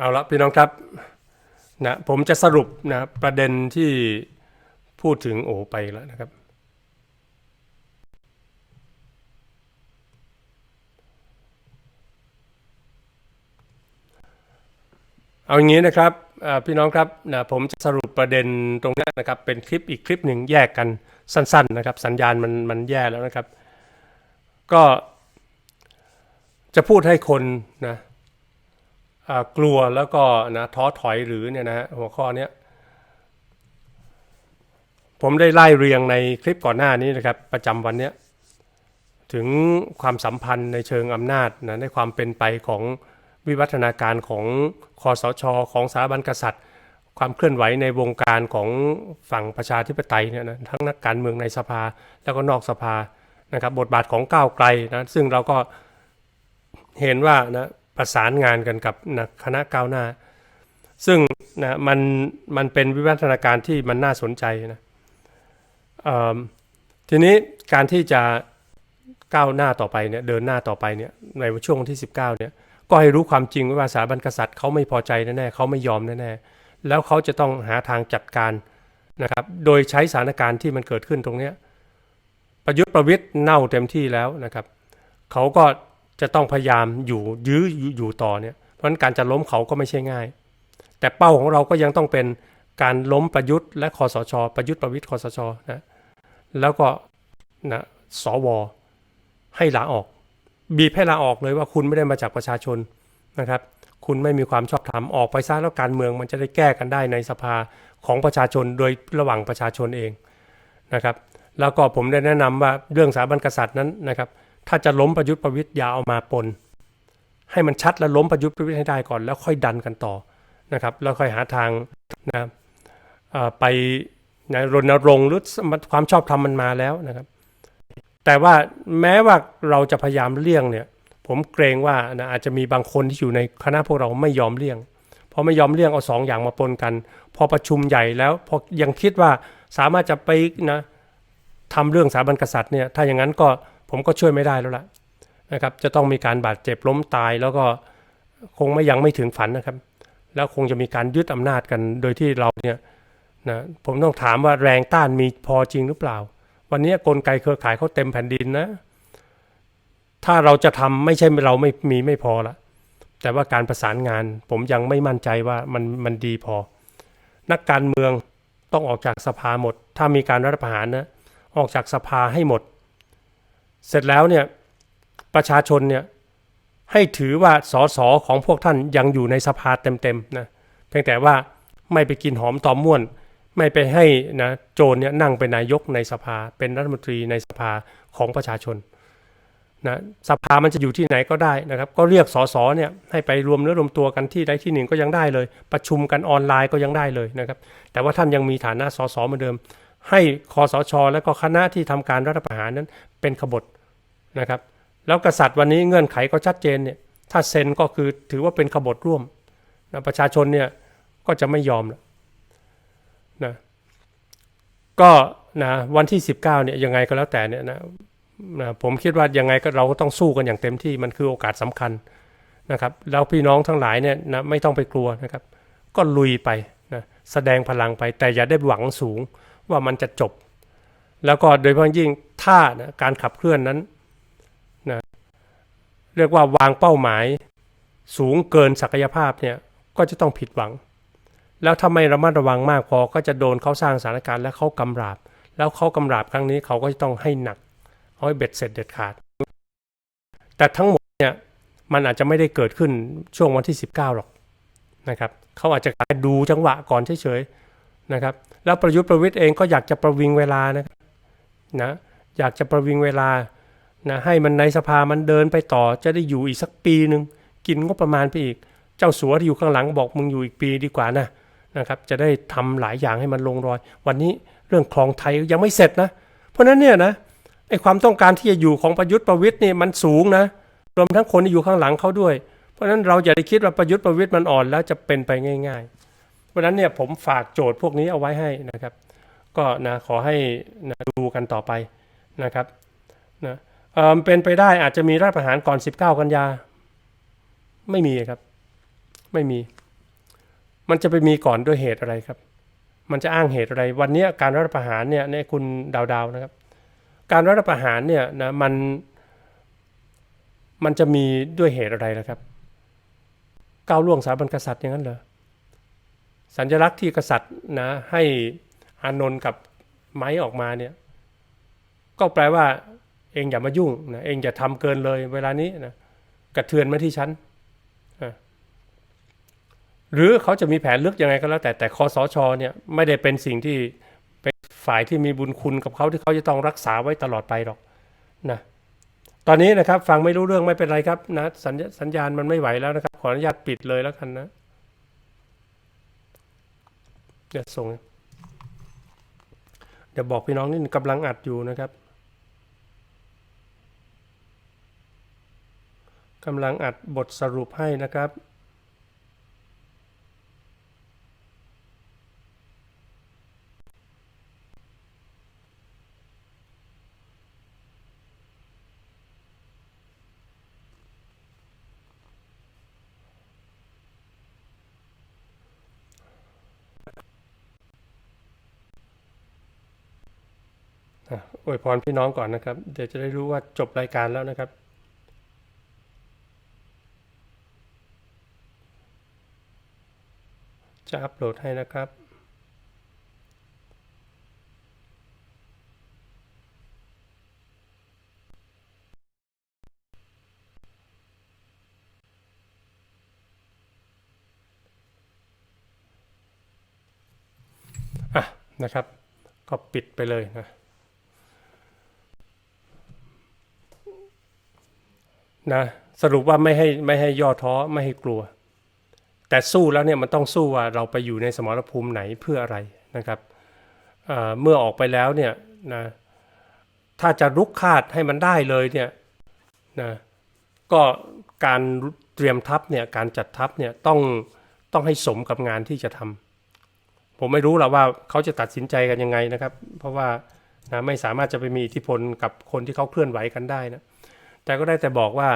เอาละพี่น้องครับนะผมจะสรุปนะประเด็นที่พูดถึงโอไปแล้วนะครับ เอาอย่างนี้นะครับพี่น้องครับนะผมจะสรุปประเด็นตรงนี้นะครับ เป็นคลิปอีกคลิปหนึ่งแยกกันสั้น ๆนะครับ สัญญาณมันมันแย่แล้วนะครับ ก็จะพูดให้คนนะ กลัวแล้วก็นะท้อถอยหรือเนี่ยนะฮะหัวข้อเนี้ยผมได้ไล่เรียงในคลิปก่อนหน้านี้นะครับ ประจำวันเนี้ยถึงความสัมพันธ์ในเชิงอำนาจนะในความเป็นไปของวิวัฒนาการของคอสชของสถาบันกษัตริย์ ความเคลื่อนไหวในวงการของฝั่งประชาธิปไตยเนี่ยนะทั้งนักการเมืองในสภาแล้วก็นอกสภานะครับ บทบาทของก้าวไกลนะซึ่งเราก็เห็นว่านะ ประสานงานกันกับนะคณะก้าวหน้า ซึ่งนะมันมันเป็นวิวัฒนาการที่มันน่าสนใจนะทีนี้การที่จะก้าวหน้าต่อไปเนี่ยเดินหน้าต่อไปเนี่ยในช่วงวันที่ 19เนี่ยก็ให้รู้ความจริงว่าสถาบันกษัตริย์เขาไม่พอใจแน่ๆเขาไม่ยอมแน่ๆแล้วเขาจะต้องหาทางจัดการนะครับโดยใช้สถานการณ์ที่มันเกิดขึ้นตรงเนี้ยประยุทธ์ประวิทย์เน่าเต็มที่แล้วนะครับเขาก็ จะต้องพยายามอยู่ยื้ออยู่ต่อเนี่ย เพราะฉะนั้นการจะล้มเขาก็ไม่ใช่ง่าย แต่เป้าของเราก็ยังต้องเป็นการล้มประยุทธ์และคอสช ประยุทธ์ประวิทย์คอสชนะแล้วก็นะสวให้ลาออก บีบให้ลาออกเลยว่าคุณไม่ได้มาจากประชาชนนะครับ คุณไม่มีความชอบธรรมออกไปซะแล้วการเมืองมันจะได้แก้กันได้ในสภาของประชาชนโดยระหว่างประชาชนเองนะครับ แล้วก็ผมได้แนะนำว่าเรื่องสถาบันกษัตริย์นั้นนะครับ ถ้าจะล้มประยุทธ์ประวิทย์อย่าเอามาปน ให้มันชัดแล้วล้มประยุทธ์ประวิทย์ให้ได้ก่อน แล้วค่อยดันกันต่อนะครับ แล้วค่อยหาทางนะไปนะรณรงค์หรือความชอบธรรมมันมาแล้วนะครับ แต่ว่าแม้ว่าเราจะพยายามเลี่ยงเนี่ย ผมเกรงว่านะอาจจะมีบางคนที่อยู่ในคณะพวกเราไม่ยอมเลี่ยงพอไม่ยอมเลี่ยงเอาสองอย่างมาปนกัน พอประชุมใหญ่แล้วพอยังคิดว่าสามารถจะไปนะทำเรื่องสถาบันกษัตริย์เนี่ยถ้าอย่างนั้นก็ ผมก็ช่วยไม่ได้แล้วล่ะนะครับ จะต้องมีการบาดเจ็บล้มตายแล้วก็คงไม่ยังไม่ถึงฝันนะครับ แล้วคงจะมีการยึดอำนาจกันโดยที่เราเนี่ยนะผมต้องถามว่าแรงต้านมีพอจริงหรือเปล่า วันนี้กลไกเครือข่ายเขาเต็มแผ่นดินนะ ถ้าเราจะทำไม่ใช่เราไม่มีไม่พอละแต่ว่าการประสานงานผมยังไม่มั่นใจว่ามันมันดีพอ นักการเมืองต้องออกจากสภาหมด ถ้ามีการรัฐประหารนะออกจากสภาให้หมด เสร็จแล้วเนี่ยประชาชนเนี่ยให้ถือว่าสสของพวกท่านยังอยู่ในสภาเต็มๆนะเพียงแต่ว่าไม่ไปกินหอมตอมม่วน ไม่ไปให้นะโจรเนี่ยนั่งเป็นนายกในสภาเป็นรัฐมนตรีในสภาของประชาชนนะสภามันจะอยู่ที่ไหนก็ได้นะครับ ก็เรียกสสเนี่ยให้ไปรวมเนื้อรวมตัวกันที่ใดที่หนึ่งก็ยังได้เลย ประชุมกันออนไลน์ก็ยังได้เลยนะครับ แต่ว่าท่านยังมีฐานะสสเหมือนเดิม ให้คอสช และก็คณะที่ทำการรัฐประหารนั้นเป็นขบฏนะครับ แล้วกษัตริย์วันนี้เงื่อนไขก็ชัดเจนเนี่ยถ้าเซ็นก็คือถือว่าเป็นขบฏร่วมนะประชาชนเนี่ยก็จะไม่ยอมแล้วนะก็นะวันที่ 19เนี่ยยังไงก็แล้วแต่เนี่ยนะนะผมคิดว่ายังไงก็เราก็ต้องสู้กันอย่างเต็มที่มันคือโอกาสสำคัญนะครับแล้วพี่น้องทั้งหลายเนี่ยนะไม่ต้องไปกลัวนะครับ ก็ลุยไปนะแสดงพลังไปแต่อย่าได้หวังสูง ว่ามันจะจบ แล้วก็โดยเฉพาะยิ่งถ้านะการขับเคลื่อนนั้นนะเรียกว่าวางเป้าหมายสูงเกินศักยภาพเนี่ยก็จะต้องผิดหวัง แล้วถ้าไม่ระมัดระวังมากพอก็จะโดนเขาสร้างสถานการณ์และเขากำราบ แล้วเขากำราบครั้งนี้เขาก็จะต้องให้หนักเอาให้เบ็ดเสร็จเด็ดขาด แต่ทั้งหมดเนี่ยมันอาจจะไม่ได้เกิดขึ้นช่วงวันที่ 19 หรอกนะครับเขาอาจจะดูจังหวะก่อนเฉยๆนะครับ แล้วประยุทธ์ประวิทย์เองก็อยากจะประวิงเวลานะนะอยากจะประวิงเวลานะให้มันในสภามันเดินไปต่อจะได้อยู่อีกสักปีหนึ่งกินงบประมาณไปอีก เจ้าสัวที่อยู่ข้างหลังบอกมึงอยู่อีกปีดีกว่านะนะครับจะได้ทำหลายอย่างให้มันลงรอย วันนี้เรื่องคลองไทยยังไม่เสร็จนะ เพราะฉะนั้นเนี่ยนะไอความต้องการที่จะอยู่ของประยุทธ์ประวิทย์นี่มันสูงนะรวมทั้งคนที่อยู่ข้างหลังเขาด้วย เพราะฉะนั้นเราอย่าได้คิดว่าประยุทธ์ประวิทย์มันอ่อนแล้วจะเป็นไปง่าย ๆ เพราะนั้นเนี่ยผมฝากโจทย์พวกนี้เอาไว้ให้นะครับ ก็นะขอให้นะดูกันต่อไปนะครับนะเออเป็นไปได้อาจจะมีรัฐประหารก่อน 19 กันยา ไม่มีครับ ไม่มี มันจะไปมีก่อนด้วยเหตุอะไรครับ มันจะอ้างเหตุอะไร วันนี้การรัฐประหารเนี่ยเนี่ยคุณดาวดาวนะครับ การรัฐประหารเนี่ยนะมันมันจะมีด้วยเหตุอะไรละครับก้าวล่วงสถาบันกษัตริย์อย่างนั้นเหรอ สัญลักษณ์ที่กษัตริย์นะให้อานนท์กับไม้ออกมาเนี่ยก็แปลว่าเองอย่ามายุ่งนะเองอย่าทำเกินเลยเวลานี้นะกระเทือนมาที่ฉันหรือเขาจะมีแผนลึกยังไงก็แล้ว แต่แต่คอสชเนี่ยไม่ได้เป็นสิ่งที่เป็นฝ่ายที่มีบุญคุณกับเขาที่เขาจะต้องรักษาไว้ตลอดไปหรอกนะตอนนี้นะครับฟังไม่รู้เรื่องไม่เป็นไรครับนะสัญญาณมันไม่ไหวแล้วนะครับ ขออนุญาตปิดเลยแล้วกันนะ เดี๋ยวส่ง เดี๋ยวบอกพี่น้องนี่กำลังอัดอยู่นะครับกำลังอัดบทสรุปให้นะครับ อวยพรพี่น้องก่อนนะครับ เดี๋ยวจะได้รู้ว่าจบรายการแล้วนะครับจะอัปโหลดให้นะครับ อะนะครับ ก็ปิดไปเลยนะ นะสรุปว่าไม่ให้ไม่ให้ย่อท้อไม่ให้กลัว แต่สู้แล้วเนี่ยมันต้องสู้ว่าเราไปอยู่ในสมรภูมิไหนเพื่ออะไรนะครับเเมื่อออกไปแล้วเนี่ยนะถ้าจะรุกคาดให้มันได้เลยเนี่ยนะก็การเตรียมทัพเนี่ยการจัดทัพเนี่ยต้องต้องให้สมกับงานที่จะทำผมไม่รู้หรอกว่าเขาจะตัดสินใจกันยังไงนะครับ เพราะว่านะไม่สามารถจะไปมีอิทธิพลกับคนที่เขาเคลื่อนไหวกันได้นะ แต่ก็ได้แต่บอกว่า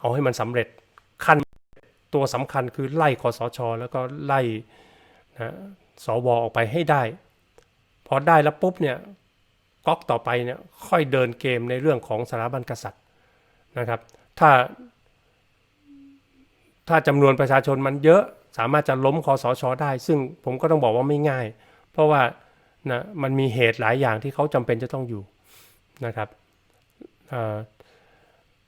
เอาให้มันสำเร็จขั้นตัวสำคัญคือไล่คอสช แล้วก็ไล่นะสวออกไปให้ได้ พอได้แล้วปุ๊บเนี่ยก๊อกต่อไปเนี่ยค่อยเดินเกมในเรื่องของสถาบันกษัตริย์นะครับ ถ้า ถ้าจำนวนประชาชนมันเยอะสามารถจะล้มคอสชได้ ซึ่งผมก็ต้องบอกว่าไม่ง่าย เพราะว่านะมันมีเหตุหลายอย่างที่เขาจำเป็นจะต้องอยู่นะครับอ่า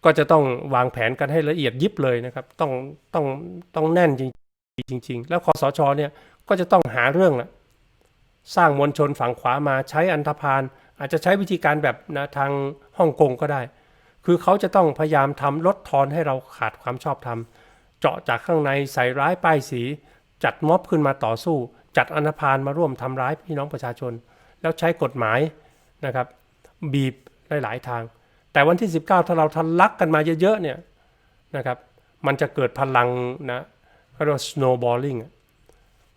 ก็จะต้องวางแผนกันให้ละเอียดยิบเลยนะครับ ต้องต้องต้องแน่นจริงจริง ๆ แล้วคอสชเนี่ยก็จะต้องหาเรื่องละสร้างมวลชนฝั่งขวามาใช้อันธพาลอาจจะใช้วิธีการแบบนะทางฮ่องกงก็ได้ คือเขาจะต้องพยายามทำลดทอนให้เราขาดความชอบธรรม เจาะจากข้างในใส่ร้ายป้ายสี จัดม็อบขึ้นมาต่อสู้ จัดอันธพาลมาร่วมทำร้ายพี่น้องประชาชน แล้วใช้กฎหมายนะครับ บีบหลาย ๆ ทาง แต่วันที่ 19 ถ้าเราทะลักกันมาเยอะๆเนี่ยนะครับมันจะเกิดพลังนะเขาเรียกว่า snowballing อะ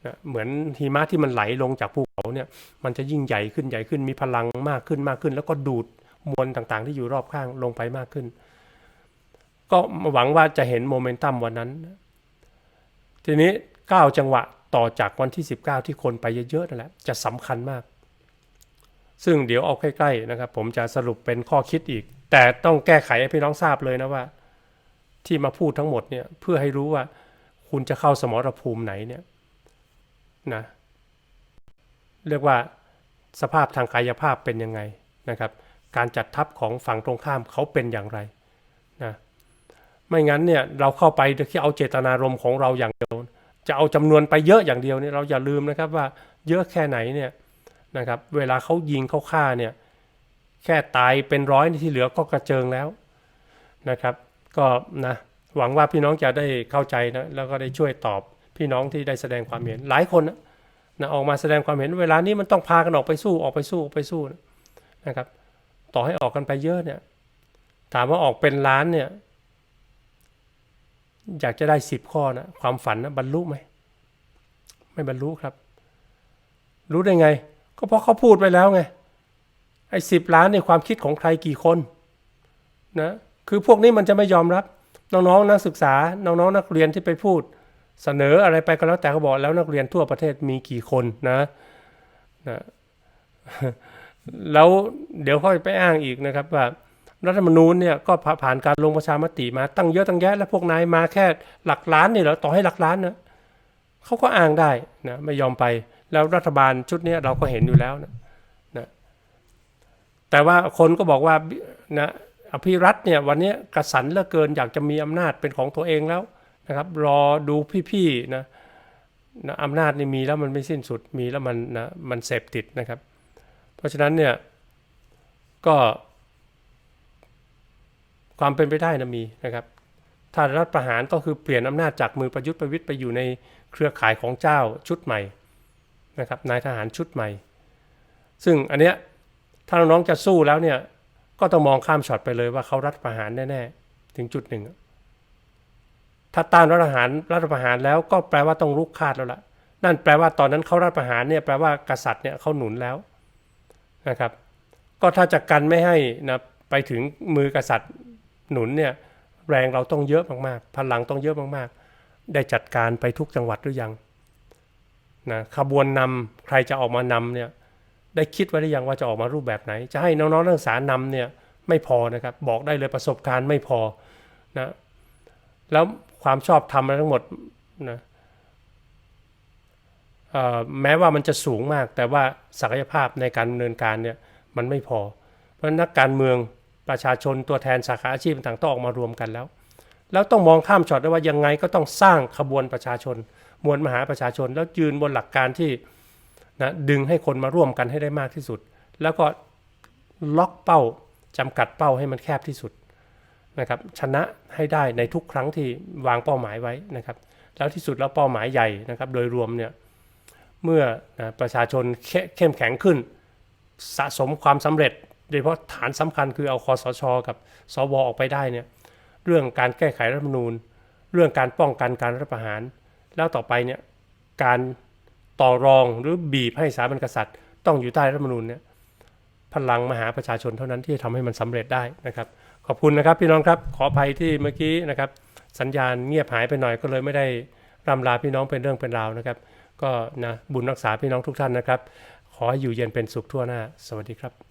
นะเหมือนหิมะที่มันไหลลงจากภูเขาเนี่ยมันจะยิ่งใหญ่ขึ้นใหญ่ขึ้นมีพลังมากขึ้นมากขึ้น แล้วก็ดูดมวลต่างๆ ที่อยู่รอบข้างลงไปมากขึ้น ก็หวังว่าจะเห็นโมเมนตัมวันนั้น ทีนี้ 9 จังหวะต่อจากวันที่ 19 ที่คนไปเยอะๆนั่นแหละจะสำคัญมาก ซึ่งเดี๋ยวเอาใกล้ๆนะครับ ผมจะสรุปเป็นข้อคิดอีก แต่ต้องแก้ไขให้พี่น้องทราบเลยนะว่า ที่มาพูดทั้งหมดเนี่ยเพื่อให้รู้ว่าคุณจะเข้าสมรภูมิไหนเนี่ยนะเรียกว่าสภาพทางกายภาพเป็นยังไงนะครับ การจัดทัพของฝั่งตรงข้ามเขาเป็นอย่างไรนะไม่งั้นเนี่ยเราเข้าไปโดยที่เอาเจตนารมณ์ของเราอย่างเดียวจะเอาจำนวนไปเยอะอย่างเดียวเนี่ยเราอย่าลืมนะครับว่าเยอะแค่ไหนเนี่ยนะครับเวลาเขายิงเขาฆ่าเนี่ย แค่ตายเป็นร้อยที่เหลือก็กระเจิงแล้วนะครับ ก็นะหวังว่าพี่น้องจะได้เข้าใจนะแล้วก็ได้ช่วยตอบพี่น้องที่ได้แสดงความเห็นหลายคนนะนะออกมาแสดงความเห็นเวลานี้มันต้องพากันออกไปสู้ออกไปสู้ออกไปสู้นะครับ ต่อให้ออกกันไปเยอะเนี่ย ถามว่าออกเป็นล้านเนี่ย อยากจะได้สิบข้อนะความฝันนะบรรลุไหมไม่บรรลุครับ รู้ได้ไง ก็เพราะเขาพูดไปแล้วไง ไอ้สิบล้านในความคิดของใครกี่คนนะคือพวกนี้มันจะไม่ยอมรับ น้องๆ นักศึกษา น้องๆ นักเรียนที่ไปพูด เสนออะไรไปก็แล้วแต่เขาบอกแล้วนักเรียนทั่วประเทศมีกี่คนนะนะแล้วเดี๋ยวเขาไปอ้างอีกนะครับว่ารัฐธรรมนูญเนี่ยก็ผ่านการลงประชามติมาตั้งเยอะตั้งแยะแล้วพวกนายมาแค่หลักล้านนี่เหรอต่อให้หลักล้านนะเขาก็อ้างได้นะไม่ยอมไปแล้วรัฐบาลชุดนี้เราก็เห็นอยู่แล้วนะ แต่ว่าคนก็บอกว่านะอภิรัตเนี่ยวันนี้กระสันเหลือเกินอยากจะมีอำนาจเป็นของตัวเองแล้วนะครับ รอดูพี่ๆนะนะอำนาจนี่มีแล้วมันไม่สิ้นสุดมีแล้วมันนะมันเสพติดนะครับ เพราะฉะนั้นเนี่ยก็ ความเป็นไปได้นะมีนะครับ ถ้ารัฐประหารก็คือเปลี่ยนอำนาจจากมือประยุทธ์ประวิตยไปอยู่ในเครือข่ายของเจ้าชุดใหม่นะครับนายทหารชุดใหม่ ซึ่งอันเนี้ย ถ้าน้องๆจะสู้แล้วเนี่ย ก็ต้องมองข้ามช็อตไปเลยว่าเขารัฐประหารแน่ๆถึงจุดหนึ่ง ถ้าต้านรัฐประหารรัฐประหารแล้วก็แปลว่าต้องลุกคาดแล้วล่ะ นั่นแปลว่าตอนนั้นเขารัฐประหารเนี่ยแปลว่ากษัตริย์เนี่ยเขาหนุนแล้วนะครับ ก็ถ้าจะกันไม่ให้นะไปถึงมือกษัตริย์หนุนเนี่ยแรงเราต้องเยอะมากๆ พลังต้องเยอะมากๆ ได้จัดการไปทุกจังหวัดหรือยังนะขบวนนำใครจะออกมานำเนี่ย ได้คิดไว้หรือยังว่าจะออกมารูปแบบไหน จะให้น้องๆนักศึกษานำเนี่ยไม่พอนะครับ บอกได้เลยประสบการณ์ไม่พอนะแล้วความชอบธรรมอะไรทั้งหมดนะแม้ว่ามันจะสูงมาก แต่ว่าศักยภาพในการดำเนินการเนี่ยมันไม่พอ เพราะนักการเมืองประชาชนตัวแทนสาขาอาชีพต่างต้องออกมารวมกันแล้ว แล้วต้องมองข้ามช็อตได้ว่ายังไงก็ต้องสร้างขบวนประชาชน มวลมหาประชาชน แล้วยืนบนหลักการที่ นะดึงให้คนมาร่วมกันให้ได้มากที่สุด แล้วก็ล็อกเป้าจำกัดเป้าให้มันแคบที่สุดนะครับชนะให้ได้ในทุกครั้งที่วางเป้าหมายไว้นะครับ แล้วที่สุดแล้วเป้าหมายใหญ่นะครับโดยรวมเนี่ยเมื่อนะประชาชนเข้มแข็งขึ้น สะสมความสำเร็จ โดยเฉพาะฐานสำคัญคือเอาคอสชกับสวออกไปได้เนี่ยเรื่องการแก้ไขรัฐธรรมนูญ เรื่องการป้องกันการรัฐประหาร แล้วต่อไปเนี่ยการ ต่อรองหรือบีบให้สถาบันกษัตริย์ ต้องอยู่ใต้รัฐธรรมนูญเนี่ยพลังมหาประชาชนเท่านั้นที่จะทำให้มันสำเร็จได้นะครับ ขอบคุณนะครับพี่น้องครับขออภัยที่เมื่อกี้นะครับ สัญญาณเงียบหายไปหน่อยก็เลยไม่ได้รำลาพี่น้องเป็นเรื่องเป็นราวนะครับ ก็นะบุญรักษาพี่น้องทุกท่านนะครับ ขอให้อยู่เย็นเป็นสุขทั่วหน้า สวัสดีครับ